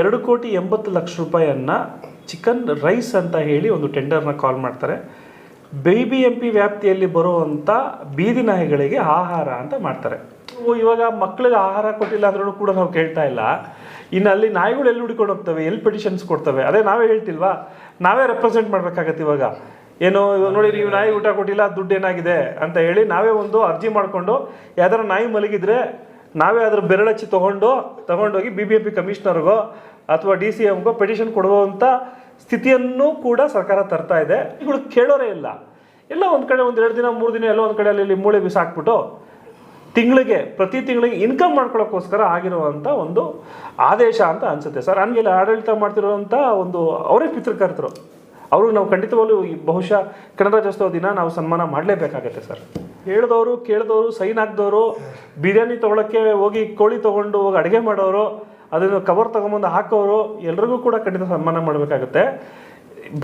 ಎರಡು ಕೋಟಿ ಎಂಬತ್ತು ಲಕ್ಷ ರೂಪಾಯಿಯನ್ನು ಚಿಕನ್ ರೈಸ್ ಅಂತ ಹೇಳಿ ಒಂದು ಟೆಂಡರ್ನ ಕಾಲ್ ಮಾಡ್ತಾರೆ. ಬಿ ಬಿ ಎಂ ಪಿ ವ್ಯಾಪ್ತಿಯಲ್ಲಿ ಬರುವಂಥ ಬೀದಿ ನಾಯಿಗಳಿಗೆ ಆಹಾರ ಅಂತ ಮಾಡ್ತಾರೆ. ಇವಾಗ ಮಕ್ಕಳಿಗೆ ಆಹಾರ ಕೊಟ್ಟಿಲ್ಲ ಅಂದ್ರೂ ಕೂಡ ನಾವು ಕೇಳ್ತಾ ಇಲ್ಲ. ಇನ್ನು ಅಲ್ಲಿ ನಾಯಿಗಳು ಎಲ್ಲಿ ಹುಡ್ಕೊಂಡು ಹೋಗ್ತವೆ? ಎಲ್ಲಿ ಪೆಟಿಷನ್ಸ್ ಕೊಡ್ತವೆ? ಅದೇ ನಾವೇ ಹೇಳ್ತಿಲ್ವಾ? ನಾವೇ ರೆಪ್ರೆಸೆಂಟ್ ಮಾಡಬೇಕಾಗತ್ತೆ ಇವಾಗ. ಏನು ಇವಾಗ ನೋಡಿ ನೀವು ನಾಯಿ ಊಟ ಕೊಟ್ಟಿಲ್ಲ, ದುಡ್ಡು ಏನಾಗಿದೆ ಅಂತ ಹೇಳಿ ನಾವೇ ಒಂದು ಅರ್ಜಿ ಮಾಡಿಕೊಂಡು ಯಾವ್ದಾರ ನಾಯಿ ಮಲಗಿದ್ರೆ ನಾವೇ ಅದ್ರ ಬೆರಳಚ್ಚಿ ತಗೊಂಡು, ತಗೊಂಡೋಗಿ ಬಿ ಬಿ ಎಂ ಪಿ ಕಮಿಷನರ್ಗೋ ಅಥವಾ ಡಿ ಸಿ ಎಮ್ಗೋ ಪೆಟಿಷನ್ ಕೊಡುವಂಥ ಸ್ಥಿತಿಯನ್ನು ಕೂಡ ಸರ್ಕಾರ ತರ್ತಾ ಇದೆ. ಇವಳು ಕೇಳೋರೇ ಇಲ್ಲ. ಎಲ್ಲ ಒಂದು ಕಡೆ ಒಂದು ಎರಡು ದಿನ, ಮೂರು ದಿನ ಎಲ್ಲ ಒಂದು ಕಡೆ ಅಲ್ಲಿ ಮೂಳೆ ಬಿಸಾಕ್ಬಿಟ್ಟು ತಿಂಗಳಿಗೆ, ಪ್ರತಿ ತಿಂಗಳಿಗೆ ಇನ್ಕಮ್ ಮಾಡ್ಕೊಳ್ಳೋಕ್ಕೋಸ್ಕರ ಆಗಿರುವಂಥ ಒಂದು ಆದೇಶ ಅಂತ ಅನ್ಸುತ್ತೆ. ಸರ್, ಹಂಗೆಲ್ಲ ಆಡಳಿತ ಮಾಡ್ತಿರುವಂಥ ಒಂದು, ಅವರೇ ಪಿತೃಕರ್ತರು. ಅವ್ರಿಗೆ ನಾವು ಖಂಡಿತವಾಗ್ಲೂ ಬಹುಶಃ ಕನ್ನಡ ರಾಜ್ಯೋತ್ಸವ ದಿನ ನಾವು ಸನ್ಮಾನ ಮಾಡಲೇಬೇಕಾಗತ್ತೆ ಸರ್. ಹೇಳಿದವರು ಕೇಳಿದವರು ಸೈನ್ ಹಾಕ್ದವರು ಬಿರಿಯಾನಿ ತೊಗೊಳಕ್ಕೆ ಹೋಗಿ ಕೋಳಿ ತೊಗೊಂಡು ಹೋಗಿ ಅಡುಗೆ ಮಾಡೋರು ಅದನ್ನು ಕವರ್ ತೊಗೊಂಬಂದು ಹಾಕೋರು ಎಲ್ರಿಗೂ ಕೂಡ ಖಂಡಿತ ಸನ್ಮಾನ ಮಾಡಬೇಕಾಗುತ್ತೆ.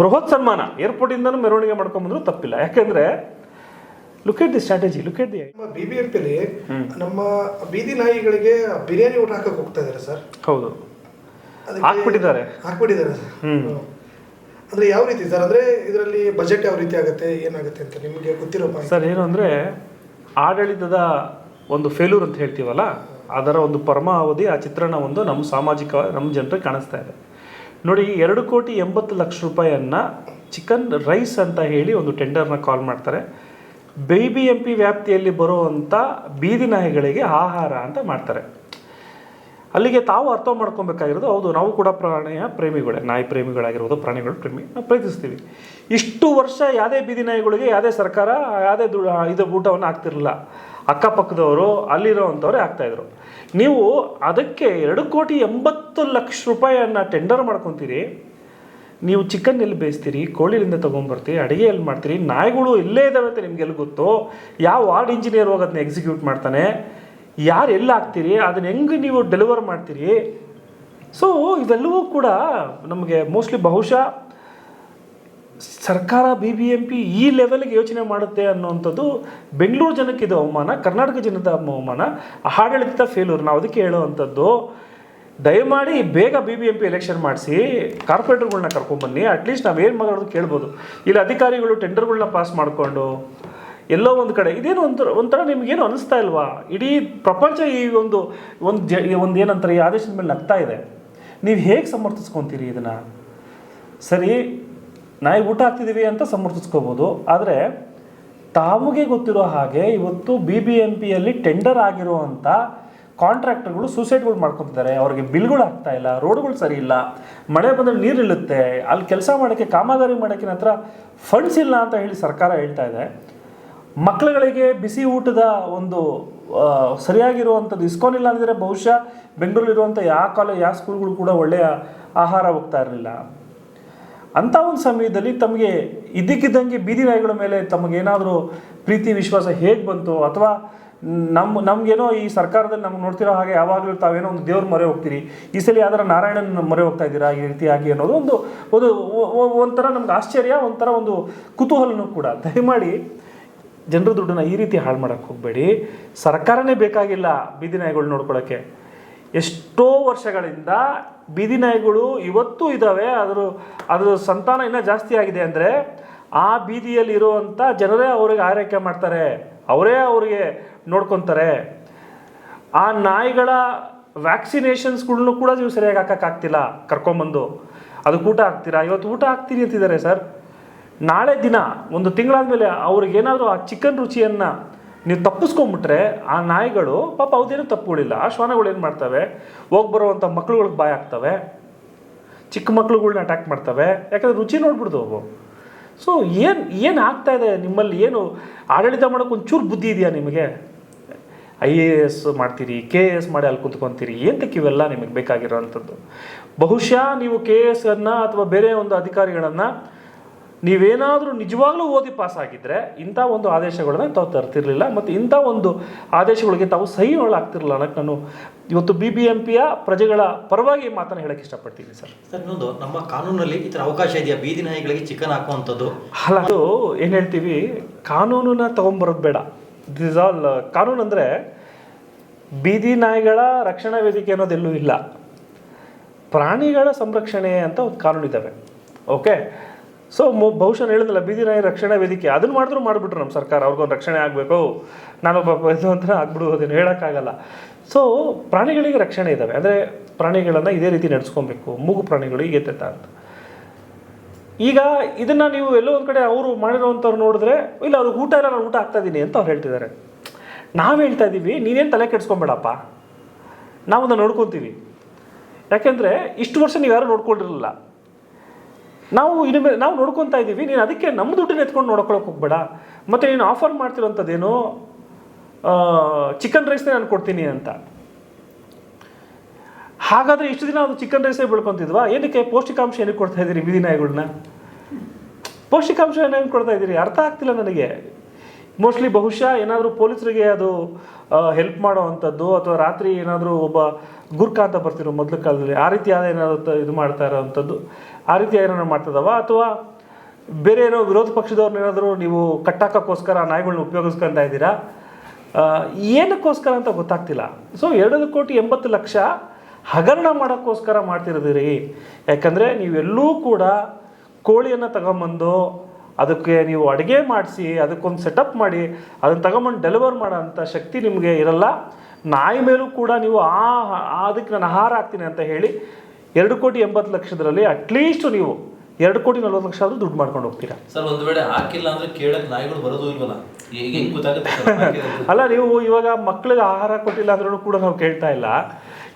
ಬೃಹತ್ ಸನ್ಮಾನ ಏರ್ಪೋರ್ಟಿಂದನೂ ಮೆರವಣಿಗೆ ಮಾಡ್ಕೊಂಬಂದ್ರು ತಪ್ಪಿಲ್ಲ. ಯಾಕೆಂದರೆ look at the strategy look at the ನಮ್ಮ ಬಿ ಬಿ ಎಂ ಪಿಲಿ ನಮ್ಮ ಬೀದಿ ನಾಯಿಗಳಿಗೆ ಬಿರಿಯಾನಿ ಊಟ ಹಾಕಕ್ಕೆ ಹೋಗ್ತಾ ಇದಾರೆ ಸರ್. ಹೌದು. ಹಾಕ್ಬಿಟ್ಟಿದ್ದಾರೆ. ಹಾಕ್ಬಿಟ್ಟಿದ್ದಾರೆ ಸರ್. ಹ್ಮ್. ಅಂದ್ರೆ ಯಾವ ರೀತಿ ಸರ್? ಅಂದ್ರೆ ಇದರಲ್ಲಿ ಬಜೆಟ್ ಯಾವ ರೀತಿ ಆಗುತ್ತೆ, ಏನಾಗುತ್ತೆ ಅಂತ ನಿಮಗೆ ಗೊತ್ತಿರೋ ಸರ್, ಏನು ಅಂದರೆ ಆಡಳಿತದ ಒಂದು ಫೇಲ್ಯೂರ್ ಅಂತ ಹೇಳ್ತೀವಲ್ಲ, ಅದರ ಒಂದು ಪರಮಾವಧಿ, ಆ ಚಿತ್ರಣ ಒಂದು ನಮ್ಮ ಸಾಮಾಜಿಕ, ನಮ್ಮ ಜನರಿಗೆ ಕಾಣಿಸ್ತಾ ಇದೆ. ನೋಡಿ ಎರಡು ಕೋಟಿ ಎಂಬತ್ತು ಲಕ್ಷ ರೂಪಾಯಿಯನ್ನು ಚಿಕನ್ ರೈಸ್ ಅಂತ ಹೇಳಿ ಒಂದು ಟೆಂಡರ್ನ ಕಾಲ್ ಮಾಡ್ತಾರೆ. ಬೇಬಿ ಎಂ ಪಿ ವ್ಯಾಪ್ತಿಯಲ್ಲಿ ಬರುವಂಥ ಬೀದಿ ನಾಯಿಗಳಿಗೆ ಆಹಾರ ಅಂತ ಮಾಡ್ತಾರೆ. ಅಲ್ಲಿಗೆ ತಾವು ಅರ್ಥ ಮಾಡ್ಕೊಬೇಕಾಗಿರೋದು, ಹೌದು, ನಾವು ಕೂಡ ಪ್ರಾಣಿಯ ಪ್ರೇಮಿಗಳೇ, ನಾಯಿ ಪ್ರೇಮಿಗಳಾಗಿರ್ಬೋದು, ಪ್ರಾಣಿಗಳು ಪ್ರೇಮಿ, ನಾವು ಪ್ರೀತಿಸ್ತೀವಿ. ಇಷ್ಟು ವರ್ಷ ಯಾವುದೇ ಬೀದಿ ನಾಯಿಗಳಿಗೆ, ಯಾವುದೇ ಸರ್ಕಾರ, ಯಾವುದೇ ದು ಇದು ಊಟವನ್ನು ಹಾಕ್ತಿರಲಿಲ್ಲ. ಅಕ್ಕಪಕ್ಕದವರು, ಅಲ್ಲಿರೋವಂಥವ್ರೇ ಆಗ್ತಾಯಿದ್ರು. ನೀವು ಅದಕ್ಕೆ ಎರಡು ಕೋಟಿ ಎಂಬತ್ತು ಲಕ್ಷ ರೂಪಾಯಿಯನ್ನು ಟೆಂಡರ್ ಮಾಡ್ಕೊತೀರಿ. ನೀವು ಚಿಕನ್ ಎಲ್ಲಿ ಬೇಯಿಸ್ತೀರಿ, ಕೋಳಿಲಿಂದ ತೊಗೊಂಬರ್ತೀರಿ ಅಡುಗೆ ಎಲ್ಲಿ ಮಾಡ್ತೀರಿ, ನಾಯಿಗಳು ಇಲ್ಲೇ ಇದ್ದಾವೆ ಅಂತ ನಿಮ್ಗೆ ಎಲ್ಲಿ ಗೊತ್ತು, ಯಾವ ವಾರ್ಡ್ ಇಂಜಿನಿಯರ್ ಅದನ್ನ ಎಕ್ಸಿಕ್ಯೂಟ್ ಮಾಡ್ತಾನೆ ಯಾರು ಎಲ್ಲಾಗ್ತೀರಿ ಅದನ್ನ ಹೆಂಗೆ ನೀವು ಡೆಲಿವರ್ ಮಾಡ್ತೀರಿ? ಸೊ ಇವೆಲ್ಲವೂ ಕೂಡ ನಮಗೆ ಮೋಸ್ಟ್ಲಿ ಬಹುಶಃ ಸರ್ಕಾರ ಬಿ ಬಿ ಎಂ ಪಿ ಈ ಲೆವೆಲ್ಗೆ ಯೋಚನೆ ಮಾಡುತ್ತೆ ಅನ್ನೋವಂಥದ್ದು ಬೆಂಗಳೂರು ಜನಕ್ಕೆ ಅವಮಾನ, ಕರ್ನಾಟಕ ಜನದ ಅವಮಾನ ಆಡಳಿತ ಫೇಲ್ಯೂರ್ ನಾವು ಅದಕ್ಕೆ ಹೇಳುವಂಥದ್ದು. ದಯಮಾಡಿ ಬೇಗ B B M P election ಮಾಡಿಸಿ, ಕಾರ್ಪೊರೇಟರ್ಗಳನ್ನ ಕರ್ಕೊಂಡ್ಬನ್ನಿ ಅಟ್ಲೀಸ್ಟ್ ನಾವೇನು ಮಾಡೋದು ಕೇಳ್ಬೋದು. ಇಲ್ಲಿ ಅಧಿಕಾರಿಗಳು ಟೆಂಡರ್ಗಳನ್ನ ಪಾಸ್ ಮಾಡಿಕೊಂಡು ಎಲ್ಲೋ ಒಂದು ಕಡೆ. ಇದೇನು ಒಂಥರ ಒಂಥರ ನಿಮಗೇನು ಅನಿಸ್ತಾ ಇಲ್ವಾ? ಇಡೀ ಪ್ರಪಂಚ ಈ ಒಂದು ಒಂದು ಜ ಒಂದು ಏನಂತಾರೆ, ಈ ಆದೇಶದ ಮೇಲೆ ನಗ್ತಾ ಇದೆ. ನೀವು ಹೇಗೆ ಸಮರ್ಥಿಸ್ಕೊತೀರಿ ಇದನ್ನು? ಸರಿ, ನಾಯಿ ಊಟ ಹಾಕ್ತಿದ್ದೀವಿ ಅಂತ ಸಮರ್ಥಿಸ್ಕೋಬೋದು, ಆದರೆ ತಾವುಗೆ ಗೊತ್ತಿರೋ ಹಾಗೆ ಇವತ್ತು ಬಿ ಬಿ ಎಂ ಪಿಯಲ್ಲಿ ಟೆಂಡರ್ ಆಗಿರುವಂಥ ಕಾಂಟ್ರಾಕ್ಟರ್ಗಳು ಸೂಸೈಡ್ಗಳು ಮಾಡ್ಕೊತಿದ್ದಾರೆ. ಅವ್ರಿಗೆ ಬಿಲ್ಗಳು ಆಗ್ತಾ ಇಲ್ಲ, ರೋಡ್ಗಳು ಸರಿ ಇಲ್ಲ, ಮಳೆ ಬಂದರೆ ನೀರು ಇಳುತ್ತೆ, ಅಲ್ಲಿ ಕೆಲಸ ಮಾಡೋಕ್ಕೆ, ಕಾಮಗಾರಿ ಮಾಡೋಕ್ಕೆ ಹತ್ರ ಫಂಡ್ಸ್ ಇಲ್ಲ ಅಂತ ಹೇಳಿ ಸರ್ಕಾರ ಹೇಳ್ತಾ ಇದೆ. ಮಕ್ಕಳುಗಳಿಗೆ ಬಿಸಿ ಊಟದ ಒಂದು ಸರಿಯಾಗಿರುವಂಥದ್ದು ಇಸ್ಕಾನ್ ಇಲ್ಲ ಅಂದರೆ ಬಹುಶಃ ಬೆಂಗಳೂರಿರುವಂಥ ಯಾವ ಕಾಲೇಜ್ ಯಾವ ಸ್ಕೂಲ್ಗಳು ಕೂಡ ಒಳ್ಳೆಯ ಆಹಾರ ಹೋಗ್ತಾ ಇರಲಿಲ್ಲ. ಅಂಥ ಒಂದು ಸಮಯದಲ್ಲಿ ತಮಗೆ ಇದ್ದಕ್ಕಿದ್ದಂಗೆ ಬೀದಿ ನಾಯಿಗಳ ಮೇಲೆ ತಮಗೇನಾದರೂ ಪ್ರೀತಿ, ವಿಶ್ವಾಸ ಹೇಗೆ ಬಂತು? ಅಥವಾ ನಮ್ಮ ನಮಗೇನೋ ಈ ಸರ್ಕಾರದಲ್ಲಿ ನಮ್ಗೆ ನೋಡ್ತಿರೋ ಹಾಗೆ ಯಾವಾಗಲೂ ತಾವೇನೋ ಒಂದು ದೇವ್ರ ಮೊರೆ ಹೋಗ್ತೀರಿ? ಈ ಸಲ ಯಾವ್ದಾರ ನಾರಾಯಣನ ಮೊರೆ ಹೋಗ್ತಾ ಇದ್ದೀರಾ? ಈ ರೀತಿಯಾಗಿ ಅನ್ನೋದು ಒಂದು ಒಂದು, ಒಂಥರ ನಮ್ಗೆ ಆಶ್ಚರ್ಯ, ಒಂಥರ ಒಂದು ಕುತೂಹಲನೂ ಕೂಡ. ದಯಮಾಡಿ ಜನರ ದುಡ್ಡನ್ನ ಈ ರೀತಿ ಹಾಳು ಮಾಡೋಕ್ಕೆ ಹೋಗಬೇಡಿ. ಸರ್ಕಾರನೇ ಬೇಕಾಗಿಲ್ಲ ಬೀದಿ ನಾಯಿಗಳು ನೋಡ್ಕೊಳ್ಳೋಕ್ಕೆ ಎಷ್ಟೋ ವರ್ಷಗಳಿಂದ ಬೀದಿ ನಾಯಿಗಳು ಇವತ್ತೂ ಇದ್ದಾವೆ ಅದರ ಅದರ ಸಂತಾನ ಇನ್ನೂ ಜಾಸ್ತಿ ಆಗಿದೆ ಅಂದರೆ ಆ ಬೀದಿಯಲ್ಲಿ ಇರುವಂಥ ಜನರೇ ಅವ್ರಿಗೆ ಆರೈಕೆ ಮಾಡ್ತಾರೆ. ಅವರೇ ಅವರಿಗೆ ನೋಡ್ಕೊತಾರೆ. ಆ ನಾಯಿಗಳ ವ್ಯಾಕ್ಸಿನೇಷನ್ಸ್ಗಳ್ನು ಕೂಡ ನೀವು ಸರಿಯಾಗಿ ಹಾಕೋಕ್ಕಾಗ್ತಿಲ್ಲ ಕರ್ಕೊಂಬಂದು. ಅದಕ್ಕೆ ಊಟ ಹಾಕ್ತೀರಾ? ಇವತ್ತು ಊಟ ಹಾಕ್ತೀರಿ ಅಂತಿದ್ದಾರೆ ಸರ್. ನಾಳೆ ದಿನ, ಒಂದು ತಿಂಗಳಾದ್ಮೇಲೆ ಅವ್ರಿಗೇನಾದರೂ ಆ ಚಿಕನ್ ರುಚಿಯನ್ನು ನೀವು ತಪ್ಪಿಸ್ಕೊಂಬಿಟ್ರೆ ಆ ನಾಯಿಗಳು ಪಾಪ ಅವ್ದೇನೂ ತಪ್ಪುಗಳಿಲ್ಲ. ಆ ಶ್ವಾನಗಳು ಏನು ಮಾಡ್ತವೆ? ಹೋಗಿ ಬರುವಂಥ ಮಕ್ಳುಗಳಿಗೆ ಬಾಯ್ ಆಗ್ತವೆ ಚಿಕ್ಕ ಮಕ್ಳುಗಳ್ನ ಅಟ್ಯಾಕ್ ಮಾಡ್ತವೆ. ಯಾಕಂದ್ರೆ ರುಚಿ ನೋಡ್ಬಿಡ್ದು ಅವು. ಸೊ ಏನು ಏನು ಆಗ್ತಾ ಇದೆ ನಿಮ್ಮಲ್ಲಿ? ಏನು ಆಡಳಿತ ಮಾಡೋಕೆ ಒಂಚೂರು ಬುದ್ಧಿ ಇದೆಯಾ ನಿಮಗೆ? ಐ ಎ ಎಸ್ ಮಾಡ್ತೀರಿ, ಕೆ ಎ ಎಸ್ ಮಾಡಿ ಅಲ್ಲಿ ಏನು ಏನಕ್ಕೆ ಇವೆಲ್ಲ ನಿಮಗೆ ಬೇಕಾಗಿರೋವಂಥದ್ದು ಬಹುಶಃ ನೀವು ಕೆ ಎ ಎಸ್ ಅನ್ನು ಅಥವಾ ಬೇರೆ ಒಂದು ಅಧಿಕಾರಿಗಳನ್ನು ನೀವೇನಾದರೂ ನಿಜವಾಗ್ಲೂ ಓದಿ ಪಾಸ್ ಆಗಿದ್ರೆ ಇಂಥ ಒಂದು ಆದೇಶಗಳನ್ನ ತಾವು ತರ್ತಿರ್ಲಿಲ್ಲ ಮತ್ತು ಇಂಥ ಒಂದು ಆದೇಶಗಳಿಗೆ ತಾವು ಸಹಿ ಒಳಗಾಗ್ತಿರಲಿಲ್ಲ ಅನ್ನೋಕ್ಕೆ ನಾನು ಇವತ್ತು ಬಿ ಬಿ ಎಂ ಪಿಯ ಪ್ರಜೆಗಳ ಪರವಾಗಿ ಮಾತನ್ನು ಹೇಳಕ್ಕೆ ಇಷ್ಟಪಡ್ತೀನಿ ಸರ್. ಸರ್ ಇನ್ನೊಂದು ನಮ್ಮ ಕಾನೂನಲ್ಲಿ ಈ ಥರ ಅವಕಾಶ ಇದೆಯಾ? ಬೀದಿ ನಾಯಿಗಳಿಗೆ ಚಿಕನ್ ಹಾಕುವಂಥದ್ದು? ಅಲ್ಲ ಅದು ಏನು ಹೇಳ್ತೀವಿ? ಕಾನೂನನ್ನ ತೊಗೊಂಬರೋದು ಬೇಡ. ದಿಸ್ ಆಲ್ ಕಾನೂನು ಅಂದರೆ ಬೀದಿ ನಾಯಿಗಳ ರಕ್ಷಣಾ ವೇದಿಕೆ ಅನ್ನೋದೆಲ್ಲೂ ಇಲ್ಲ. ಪ್ರಾಣಿಗಳ ಸಂರಕ್ಷಣೆ ಅಂತ ಒಂದು ಕಾನೂನು ಇದ್ದಾವೆ ಓಕೆ ಸೊ ಬಹುಶಃ ಹೇಳಿದ್ನಲ್ಲ ಬೀದಿರಾಯ ರಕ್ಷಣಾ ವೇದಿಕೆ. ಅದನ್ನು ಮಾಡಿದ್ರು ಮಾಡಿಬಿಟ್ರು ನಮ್ಮ ಸರ್ಕಾರ. ಅವ್ರಿಗೊಂದು ರಕ್ಷಣೆ ಆಗಬೇಕು. ನಾನೊಬ್ಬ ಇದು ಅಂತ ಅದನ್ನು ಹೇಳೋಕ್ಕಾಗಲ್ಲ. ಸೊ ಪ್ರಾಣಿಗಳಿಗೆ ರಕ್ಷಣೆ ಇದ್ದಾವೆ ಅಂದರೆ ಪ್ರಾಣಿಗಳನ್ನು ಇದೇ ರೀತಿ ನಡೆಸ್ಕೊಬೇಕು. ಮೂಗು ಪ್ರಾಣಿಗಳು ಹೀಗೆ ಅಂತ. ಈಗ ಇದನ್ನು ನೀವು ಎಲ್ಲೋ ಒಂದು ಕಡೆ ಅವರು ಮಾಡಿರೋವಂಥವ್ರು ನೋಡಿದ್ರೆ, ಇಲ್ಲ ಅವ್ರಿಗೆ ಊಟ ಇಲ್ಲ, ನಾನು ಊಟ ಆಗ್ತಾ ಇದ್ದೀನಿ ಅಂತ ಅವ್ರು ಹೇಳ್ತಿದ್ದಾರೆ. ನಾವು ಹೇಳ್ತಾ ಇದ್ದೀವಿ ನೀನೇನು ತಲೆ ಕೆಡಿಸ್ಕೊಂಬೇಡಪ್ಪ. ನಾವು ಅದನ್ನು ನೋಡ್ಕೊತೀವಿ. ಯಾಕೆಂದರೆ ಇಷ್ಟು ವರ್ಷ ನೀವು ಯಾರು ನೋಡ್ಕೊಂಡಿರಲಿಲ್ಲ. ನಾವು ಇನ್ನು ಮೇಲೆ ನಾವು ನೋಡ್ಕೊತಾ ಇದ್ದೀವಿ ನೀನು ಅದಕ್ಕೆ ನಮ್ಮ ದುಡ್ಡನ್ನ ಎತ್ಕೊಂಡು ನೋಡ್ಕೊಳಕ್ಕೆ ಹೋಗ್ಬೇಡ. ಮತ್ತು ನೀನು ಆಫರ್ ಮಾಡ್ತಿರೋಂಥದ್ದೇನು? ಚಿಕನ್ ರೈಸ್ನೇ ನಾನು ಕೊಡ್ತೀನಿ ಅಂತ. ಹಾಗಾದರೆ ಇಷ್ಟು ದಿನ ಅದು ಚಿಕನ್ ರೈಸೇ ಬೆಳ್ಕೊತಿದ್ವಾ? ಏನಕ್ಕೆ ಪೌಷ್ಟಿಕಾಂಶ ಏನಕ್ಕೆ ಕೊಡ್ತಾ ಇದ್ದೀರಿ ಬೀದಿ ನಾಯಿಗಳನ್ನ ಪೌಷ್ಟಿಕಾಂಶ ಏನೇನು ಕೊಡ್ತಾ ಇದ್ದೀರಿ ಅರ್ಥ ಆಗ್ತಿಲ್ಲ ನನಗೆ. ಮೋಸ್ಟ್ಲಿ ಬಹುಶಃ ಏನಾದರೂ ಪೊಲೀಸರಿಗೆ ಅದು ಹೆಲ್ಪ್ ಮಾಡೋ ಅಂಥದ್ದು ಅಥವಾ ರಾತ್ರಿ ಏನಾದರೂ ಒಬ್ಬ ಗುರ್ಕ ಅಂತ ಬರ್ತಿರೋ ಮೊದಲ ಕಾಲದಲ್ಲಿ ಆ ರೀತಿ ಆದ ಏನಾದರೂ ಇದು ಮಾಡ್ತಾ ಇರೋವಂಥದ್ದು, ಆ ರೀತಿ ಏನಾದ್ರು ಮಾಡ್ತದವ? ಅಥವಾ ಬೇರೆ ಏನೋ ವಿರೋಧ ಪಕ್ಷದವ್ರನ್ನ ಏನಾದರೂ ನೀವು ಕಟ್ಟಾಕೋಸ್ಕರ ಆ ನಾಯಿಗಳನ್ನ ಉಪಯೋಗಿಸ್ಕೊಂತ ಇದ್ದೀರಾ? ಏನಕ್ಕೋಸ್ಕರ ಅಂತ ಗೊತ್ತಾಗ್ತಿಲ್ಲ. ಸೊ ಎರಡು ಕೋಟಿ ಎಂಬತ್ತು ಲಕ್ಷ ಹಗರಣ ಮಾಡೋಕ್ಕೋಸ್ಕರ ಮಾಡ್ತಿರೋದಿರಿ. ಯಾಕಂದರೆ ನೀವೆಲ್ಲೂ ಕೂಡ ಕೋಳಿಯನ್ನು ತಗೊಂಬಂದು ಅದಕ್ಕೆ ನೀವು ಅಡುಗೆ ಮಾಡಿಸಿ ಅದಕ್ಕೊಂದು ಸೆಟಪ್ ಮಾಡಿ ಅದನ್ನು ತಗೊಂಬಂದು ಡೆಲಿವರ್ ಮಾಡೋಂಥ ಶಕ್ತಿ ನಿಮಗೆ ಇರಲ್ಲ. ನಾಯಿ ಮೇಲೂ ಕೂಡ ನೀವು ಆ ಅದಕ್ಕೆ ನಾನು ಆಹಾರ ಹಾಕ್ತೀನಿ ಅಂತ ಹೇಳಿ ಎರಡು ಕೋಟಿ ಎಂಬತ್ತು ಲಕ್ಷದಲ್ಲಿ ಅಟ್ಲೀಸ್ಟ್ ನೀವು ಎರಡು ಕೋಟಿ ನಲ್ವತ್ತು ಲಕ್ಷ ಆದರೂ ದುಡ್ಡು ಮಾಡ್ಕೊಂಡು ಹೋಗ್ತೀರಾ. ಸರ್ ಒಂದು ವೇಳೆ ಹಾಕಿಲ್ಲ ಅಂದರೆ ಕೇಳಕ್ಕೆ ನಾಯಿಗಳು ಬರೋದು ಇಲ್ವಲ್ಲ? ಅಲ್ಲ ನೀವು ಇವಾಗ ಮಕ್ಕಳಿಗೆ ಆಹಾರ ಕೊಟ್ಟಿಲ್ಲ ಅಂದ್ರೂ ಕೂಡ ನಾವು ಕೇಳ್ತಾ ಇಲ್ಲ.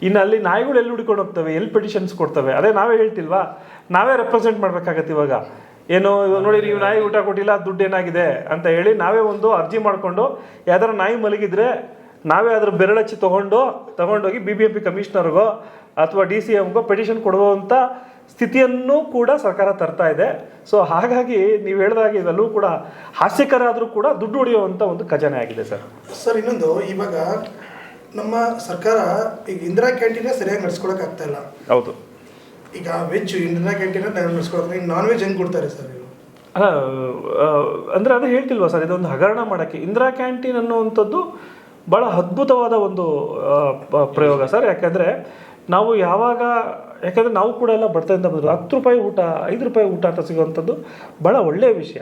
ಇನ್ನು ಅಲ್ಲಿ ನಾಯಿಗಳು ಎಲ್ಲಿ ಹುಡ್ಕೊಂಡು ಹೋಗ್ತವೆ? ಎಲ್ಲಿ ಪೆಟಿಷನ್ಸ್ ಕೊಡ್ತವೆ? ಅದೇ ನಾವೇ ಹೇಳ್ತಿಲ್ವಾ? ನಾವೇ ರೆಪ್ರೆಸೆಂಟ್ ಮಾಡಬೇಕಾಗತ್ತೆ ಇವಾಗ. ಏನು ಇವಾಗ ನೋಡಿ ನೀವು ನಾಯಿ ಊಟ ಕೊಟ್ಟಿಲ್ಲ ದುಡ್ಡು ಏನಾಗಿದೆ ಅಂತ ಹೇಳಿ ನಾವೇ ಒಂದು ಅರ್ಜಿ ಮಾಡಿಕೊಂಡು ಯಾವ್ದಾರ ನಾಯಿ ಮಲಗಿದ್ರೆ ನಾವೇ ಅದ್ರ ಬೆರಳಚ್ಚಿ ತೊಗೊಂಡು ತಗೊಂಡೋಗಿ ಬಿ ಬಿ ಎಂ ಪಿ ಕಮಿಷನರ್ಗೋ ಅಥವಾ ಡಿ ಸಿ ಎಮ್ಗೋ ಪೆಟಿಷನ್ ಕೊಡುವಂಥ ಸ್ಥಿತಿಯನ್ನು ಕೂಡ ಸರ್ಕಾರ ತರ್ತಾ ಇದೆ. ಸೊ ಹಾಗಾಗಿ ನೀವು ಹೇಳಿದಾಗ ಇದೆಲ್ಲೂ ಕೂಡ ಹಾಸ್ಯಕರ ಆದರೂ ಕೂಡ ದುಡ್ಡು ಹೊಡೆಯುವಂಥ ಒಂದು ಖಜಾನೆ ಆಗಿದೆ ಸರ್. ಸರ್ ಇನ್ನೊಂದು ಇವಾಗ ನಮ್ಮ ಸರ್ಕಾರ ಈಗ ಇಂದಿರಾ ಕ್ಯಾಂಟೀನೇ ಸರಿಯಾಗಿ ನಡ್ಸ್ಕೊಳಕ್ ಆಗ್ತಾ ಇಲ್ಲ. ಹೌದು. ಈಗ ವೆಜ್ ಇಂದಿರಾ ಕ್ಯಾಂಟೀನ್ ನಡ್ಸ್ಕೊಳಕ್ ನಾನ್ ವೆಜ್ ಹೆಂಗೆ ಕೊಡ್ತಾರೆ ಸರ್ ಅಲ್ಲ ಅಂದರೆ ಅದು ಹೇಳ್ತಿಲ್ವಾ ಸರ್ ಇದೊಂದು ಹಗರಣ ಮಾಡೋಕ್ಕೆ? ಇಂದಿರಾ ಕ್ಯಾಂಟೀನ್ ಅನ್ನುವಂಥದ್ದು ಭಾಳ ಅದ್ಭುತವಾದ ಒಂದು ಪ್ರಯೋಗ ಸರ್ ಯಾಕಂದ್ರೆ ನಾವು ಯಾವಾಗ, ಯಾಕಂದ್ರೆ ನಾವು ಕೂಡ ಎಲ್ಲ ಬಡ್ತಾಯಿಂದ ಬಂದರು ಹತ್ತು ರೂಪಾಯಿ ಊಟ, ಐದು ರೂಪಾಯಿ ಊಟ ಅಂತ ಸಿಗುವಂಥದ್ದು ಭಾಳ ಒಳ್ಳೆಯ ವಿಷಯ.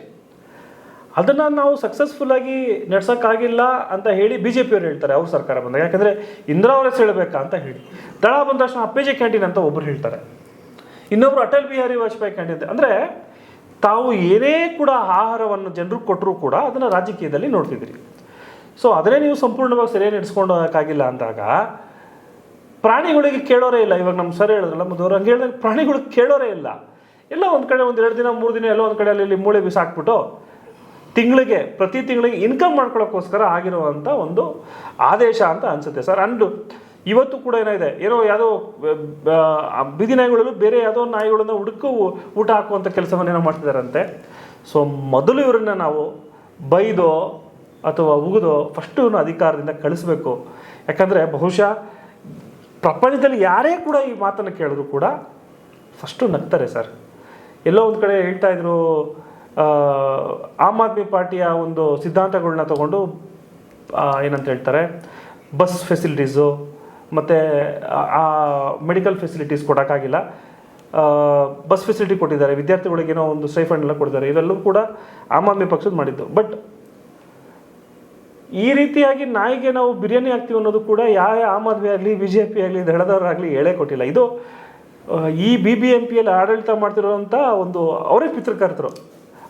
ಅದನ್ನು ನಾವು ಸಕ್ಸಸ್ಫುಲ್ಲಾಗಿ ನಡೆಸೋಕ್ಕಾಗಿಲ್ಲ ಅಂತ ಹೇಳಿ ಬಿ ಜೆ ಪಿಯವರು ಹೇಳ್ತಾರೆ, ಅವ್ರ ಸರ್ಕಾರ ಬಂದಾಗ. ಯಾಕಂದರೆ ಇಂದಿರಾ ಅವರೇ ಹೇಳಬೇಕಾ ಅಂತ ಹೇಳಿ. ದಳ ಬಂದ ತಕ್ಷಣ ಅಪ್ಪೇಜೆ ಕ್ಯಾಂಟೀನ್ ಅಂತ ಒಬ್ಬರು ಹೇಳ್ತಾರೆ. ಇನ್ನೊಬ್ರು ಅಟಲ್ ಬಿಹಾರಿ ವಾಜಪೇಯಿ ಅಂತ ಅಂದರೆ ತಾವು ಏನೇ ಕೂಡ ಆಹಾರವನ್ನು ಜನರಿಗೆ ಕೊಟ್ಟರೂ ಕೂಡ ಅದನ್ನು ರಾಜಕೀಯದಲ್ಲಿ ನೋಡ್ತಿದ್ರಿ. ಸೊ ಅದನ್ನೇ ನೀವು ಸಂಪೂರ್ಣವಾಗಿ ಸರಿಯಾಗಿ ನಡೆಸ್ಕೊಂಡು ಹೋಗೋಕ್ಕಾಗಿಲ್ಲ ಅಂದಾಗ, ಪ್ರಾಣಿಗಳಿಗೆ ಕೇಳೋರೇ ಇಲ್ಲ. ಇವಾಗ ನಮ್ಮ ಸರ್ ಹೇಳಿದ್ರಲ್ಲ ಮೊದಲು ಹಂಗೆ ಹೇಳಿದ್ರೆ ಪ್ರಾಣಿಗಳಿಗೆ ಕೇಳೋರೇ ಇಲ್ಲ. ಎಲ್ಲ ಒಂದು ಕಡೆ ಒಂದು ಎರಡು ದಿನ, ಮೂರು ದಿನ ಎಲ್ಲೋ ಒಂದು ಕಡೆ ಅಲ್ಲಿ ಇಲ್ಲಿ ಮೂಳೆ ಬಿಸಾಕ್ಬಿಟ್ಟು ತಿಂಗಳಿಗೆ, ಪ್ರತಿ ತಿಂಗಳಿಗೆ ಇನ್ಕಮ್ ಮಾಡ್ಕೊಳ್ಳೋಕ್ಕೋಸ್ಕರ ಆಗಿರುವಂಥ ಒಂದು ಆದೇಶ ಅಂತ ಅನಿಸುತ್ತೆ. ಸರ್ ಅಂಡು ಇವತ್ತು ಕೂಡ ಏನಾಗಿದೆ? ಏನೋ ಯಾವುದೋ ಬೀದಿ ನಾಯಿಗಳಲ್ಲೂ ಬೇರೆ ಯಾವುದೋ ನಾಯಿಗಳನ್ನ ಹುಡುಕು, ಊಟ ಹಾಕುವಂಥ ಕೆಲಸವನ್ನೇನೋ ಮಾಡ್ತಿದ್ದಾರಂತೆ ಸೊ ಮೊದಲು ಇವರನ್ನ ನಾವು ಬೈದೋ ಅಥವಾ ಉಗಿದೋ ಫಸ್ಟು ಅಧಿಕಾರದಿಂದ ಕಳಿಸ್ಬೇಕು. ಯಾಕಂದರೆ ಬಹುಶಃ ಪ್ರಪಂಚದಲ್ಲಿ ಯಾರೇ ಕೂಡ ಈ ಮಾತನ್ನು ಕೇಳಿದ್ರು ಕೂಡ ಫಸ್ಟು ನಗ್ತಾರೆ ಸರ್ ಎಲ್ಲೋ ಒಂದು ಕಡೆ ಹೇಳ್ತಾ ಇದ್ರು ಆಮ್ ಆದ್ಮಿ ಪಾರ್ಟಿಯ ಒಂದು ಸಿದ್ಧಾಂತಗಳನ್ನ ತಗೊಂಡು ಏನಂತ ಹೇಳ್ತಾರೆ ಬಸ್ ಫೆಸಿಲಿಟೀಸು ಮತ್ತು ಆ ಮೆಡಿಕಲ್ ಫೆಸಿಲಿಟೀಸ್ ಕೊಡೋಕ್ಕಾಗಿಲ್ಲ. ಬಸ್ ಫೆಸಿಲಿಟಿ ಕೊಟ್ಟಿದ್ದಾರೆ. ವಿದ್ಯಾರ್ಥಿಗಳಿಗೆ ಏನೋ ಒಂದು ಸ್ಟೈಫಂಡ್ ಎಲ್ಲ ಕೊಟ್ಟಿದ್ದಾರೆ. ಇವೆಲ್ಲವೂ ಕೂಡ ಆಮ್ ಆದ್ಮಿ ಪಕ್ಷದ ಮಾಡಿದ್ದು. ಬಟ್ ಈ ರೀತಿಯಾಗಿ ನಾಯಿಗೆ ನಾವು ಬಿರಿಯಾನಿ ಹಾಕ್ತೀವಿ ಅನ್ನೋದು ಕೂಡ ಯಾವ ಆಮ್ ಆದ್ಮಿ ಆಗಲಿ ಬಿ ಜೆ ಪಿ ಆಗಲಿ ದಳದವರಾಗಲಿ ಹೇಳೇ ಕೊಟ್ಟಿಲ್ಲ. ಇದು ಈ ಬಿ ಬಿ ಎಂ ಪಿಯಲ್ಲಿ ಆಡಳಿತ ಮಾಡ್ತಿರೋವಂಥ ಒಂದು ಅವರೇ ಪಿತೃಕರ್ತರು.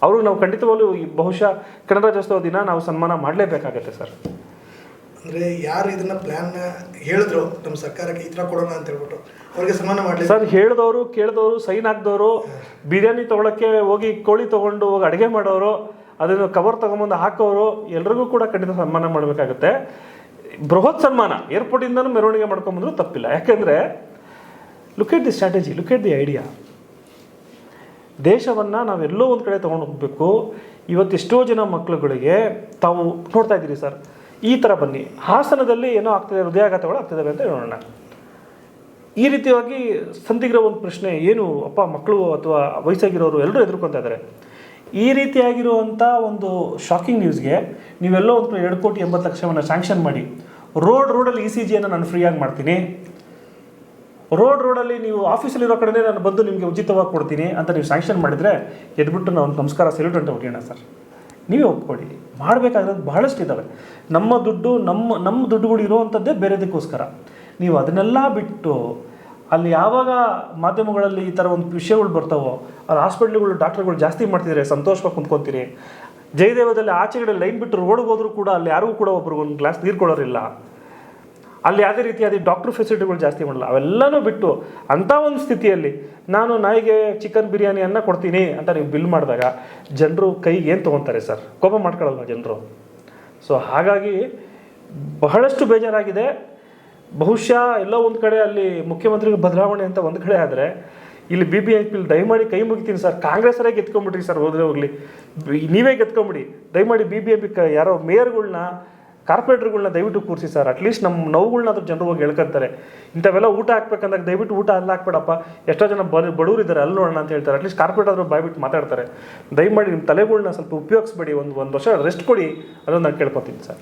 ಅವರು ನಾವು ಖಂಡಿತವಾಗಲೂ ಬಹುಶಃ ಕನ್ನಡ ರಾಜ್ಯೋತ್ಸವ ದಿನ ನಾವು ಸನ್ಮಾನ ಮಾಡಲೇಬೇಕಾಗತ್ತೆ ಸರ್. ಅಂದ್ರೆ ಯಾರು ಇದನ್ನ ಪ್ಲಾನ್ ಹೇಳಿದ್ರು, ನಮ್ಮ ಸರ್ಕಾರಕ್ಕೆ ಈ ತರ ಕೊಡೋಣ ಅಂತ ಹೇಳ್ಬಿಟ್ಟು ಅವ್ರಿಗೆ ಸನ್ಮಾನ ಮಾಡಲಿ ಸರ್, ಹೇಳಿದವರು, ಕೇಳಿದವರು ಸೈನ್ ಹಾಕ್ದವರು, ಬಿರಿಯಾನಿ ತೊಗೊಳಕ್ಕೆ ಹೋಗಿ ಕೋಳಿ ತಗೊಂಡು ಹೋಗಿ ಅಡುಗೆ ಮಾಡೋರು, ಅದನ್ನು ಕವರ್ ತೊಗೊಂಬಂದು ಹಾಕೋರು, ಎಲ್ರಿಗೂ ಕೂಡ ಖಂಡಿತ ಸನ್ಮಾನ ಮಾಡಬೇಕಾಗುತ್ತೆ. ಬೃಹತ್ ಸನ್ಮಾನ, ಏರ್ಪೋರ್ಟಿಂದನೂ ಮೆರವಣಿಗೆ ಮಾಡ್ಕೊಂಬಂದ್ರು ತಪ್ಪಿಲ್ಲ. ಯಾಕೆಂದರೆ look at the strategy look at the idea ದೇಶವನ್ನು ನಾವೆಲ್ಲೋ ಒಂದು ಕಡೆ ತೊಗೊಂಡು ಹೋಗಬೇಕು. ಇವತ್ತೆಷ್ಟೋ ಜನ ಮಕ್ಕಳುಗಳಿಗೆ ತಾವು ನೋಡ್ತಾ ಇದ್ದೀರಿ ಸರ್ ಈ ಥರ ಬನ್ನಿ. ಹಾಸನದಲ್ಲಿ ಏನೋ ಆಗ್ತಿದೆ, ಹೃದಯಾಘಾತಗಳು ಆಗ್ತಿದ್ದಾವೆ ಅಂತ ಹೇಳೋಣ. ಈ ರೀತಿಯಾಗಿ ಸಂದಿಗ್ರ ಒಂದು ಪ್ರಶ್ನೆ, ಏನು ಅಪ್ಪ ಮಕ್ಕಳು ಅಥವಾ ವಯಸ್ಸಾಗಿರೋರು ಎಲ್ಲರೂ ಎದುರ್ಕೊತಾ ಇದ್ದಾರೆ ಈ ರೀತಿಯಾಗಿರುವಂಥ ಒಂದು ಶಾಕಿಂಗ್ ನ್ಯೂಸ್ಗೆ ನೀವೆಲ್ಲೋ ಒಂದು ಎರಡು ಕೋಟಿ ಎಂಬತ್ತು ಲಕ್ಷವನ್ನು ಸ್ಯಾಂಕ್ಷನ್ ಮಾಡಿ. ರೋಡ್ ರೋಡಲ್ಲಿ ಇ ಸಿ ಜಿಯನ್ನು ನಾನು ಫ್ರೀಯಾಗಿ ಮಾಡ್ತೀನಿ. ರೋಡ್ ರೋಡಲ್ಲಿ ನೀವು ಆಫೀಸಲ್ಲಿರೋ ಕಡೆನೇ ನಾನು ಬಂದು ನಿಮಗೆ ಉಚಿತವಾಗಿ ಕೊಡ್ತೀನಿ ಅಂತ ನೀವು ಸ್ಯಾಂಕ್ಷನ್ ಮಾಡಿದರೆ ಎದ್ಬಿಟ್ಟು ಒಂದು ನಮಸ್ಕಾರ ಸೆಲ್ಯೂಟ್ ಅಂತ ಹೊಡೆಯೋಣ ಸರ್. ನೀವೇ ಒಪ್ಕೊಳ್ಳಿ. ಮಾಡಬೇಕಾಗಿರೋದು ಬಹಳಷ್ಟು ಇದ್ದಾವೆ. ನಮ್ಮ ದುಡ್ಡು, ನಮ್ಮ ನಮ್ಮ ದುಡ್ಡುಗಳು ಇರೋವಂಥದ್ದೇ ಬೇರೆದಕ್ಕೋಸ್ಕರ. ನೀವು ಅದನ್ನೆಲ್ಲ ಬಿಟ್ಟು ಅಲ್ಲಿ ಯಾವಾಗ ಮಾಧ್ಯಮಗಳಲ್ಲಿ ಈ ಥರ ಒಂದು ವಿಷಯಗಳು ಬರ್ತಾವೋ, ಅಲ್ಲಿ ಹಾಸ್ಪಿಟ್ಲ್ಗಳು, ಡಾಕ್ಟರ್ಗಳು ಜಾಸ್ತಿ ಮಾಡ್ತಿದ್ರೆ ಸಂತೋಷವಾಗಿ ಕುಂತ್ಕೊತೀರಿ. ಜಯದೇವದಲ್ಲಿ ಆಚೆಗಡೆ ಲೈನ್ ಬಿಟ್ಟು ರೋಡ್ಗೆ ಹೋದರೂ ಕೂಡ ಅಲ್ಲಿ ಯಾರಿಗೂ ಕೂಡ ಒಬ್ರಿಗೆ ಒಂದು ಗ್ಲಾಸ್ ನೀರು ಕೊಡೋರಿಲ್ಲ. ಅಲ್ಲಿ ಯಾವುದೇ ರೀತಿಯಾದ ಡಾಕ್ಟರ್ ಫೆಸಿಲಿಟಿಗಳು ಜಾಸ್ತಿ ಮಾಡಲ್ಲ. ಅವೆಲ್ಲನೂ ಬಿಟ್ಟು ಅಂಥ ಒಂದು ಸ್ಥಿತಿಯಲ್ಲಿ ನಾನು ನಾಯಿಗೆ ಚಿಕನ್ ಬಿರಿಯಾನಿಯನ್ನು ಕೊಡ್ತೀನಿ ಅಂತ ನೀವು ಬಿಲ್ ಮಾಡಿದಾಗ ಜನರು ಕೈ ಏನು ತೊಗೊತಾರೆ ಸರ್? ಕೋಪ ಮಾಡ್ಕೊಳಲ್ಲ ಜನರು? ಸೊ ಹಾಗಾಗಿ ಬಹಳಷ್ಟು ಬೇಜಾರಾಗಿದೆ. ಬಹುಶಃ ಎಲ್ಲೋ ಒಂದು ಕಡೆ ಅಲ್ಲಿ ಮುಖ್ಯಮಂತ್ರಿಗೆ ಬದಲಾವಣೆ ಅಂತ ಒಂದು ಕಡೆ ಆದರೆ ಇಲ್ಲಿ ಬಿ ಬಿ ಐ ಪಿಲ್ ದಯಮಾಡಿ ಕೈ ಮುಗಿತೀನಿ ಸರ್. ಕಾಂಗ್ರೆಸ್ಸರೇ ಗೆದ್ಕೊಂಬಿಟ್ರಿ ಸರ್ ಹೋದ್ರೆ ಹೋಗಲಿ. ನೀವೇ ಗೆದ್ಕೊಂಬಿಡಿ. ದಯಮಾಡಿ ಬಿ ಬಿ ಎಂ ಪಿ ಯಾರೋ ಮೇಯರ್ಗಳ್ನ ಕಾರ್ಪೊರೇಟರ್ಗಳ್ನ ದಯವಿಟ್ಟು ಕೂರಿಸಿ ಸರ್. ಅಟ್ಲೀಸ್ಟ್ ನಮ್ಮ ನೋವುಗಳ್ನ ಅದ್ರ ಜನರು ಹೋಗಿ ಹೇಳ್ಕೊತಾರೆ ಇಂಥವೆಲ್ಲ ಊಟ ಹಾಕ್ಬೇಕಂದಾಗ ದಯವಿಟ್ಟು ಊಟ ಅಲ್ಲಿ ಹಾಕ್ಬೇಡಪ್ಪ. ಎಷ್ಟೋ ಜನ ಬಡ ಬಡವ್ರು ಇದ್ದಾರೆ ಅಲ್ಲಿ ನೋಡೋಣ ಅಂತ ಹೇಳ್ತಾರೆ. ಅಟ್ಲೀಸ್ಟ್ ಕಾರ್ಪೊರೇಟ್ ಆದರೂ ಬಾಯ್ಬಿಟ್ಟು ಮಾತಾಡ್ತಾರೆ. ದಯಮಾಡಿ ನಿಮ್ಮ ತಲೆಗಳನ್ನ ಸ್ವಲ್ಪ ಉಪಯೋಗಿಸ್ಬೇಡಿ. ಒಂದು ಒಂದು ವರ್ಷ ರೆಸ್ಟ್ ಕೊಡಿ. ಅದನ್ನು ನಾನು ಕೇಳ್ಕೊತೀನಿ ಸರ್.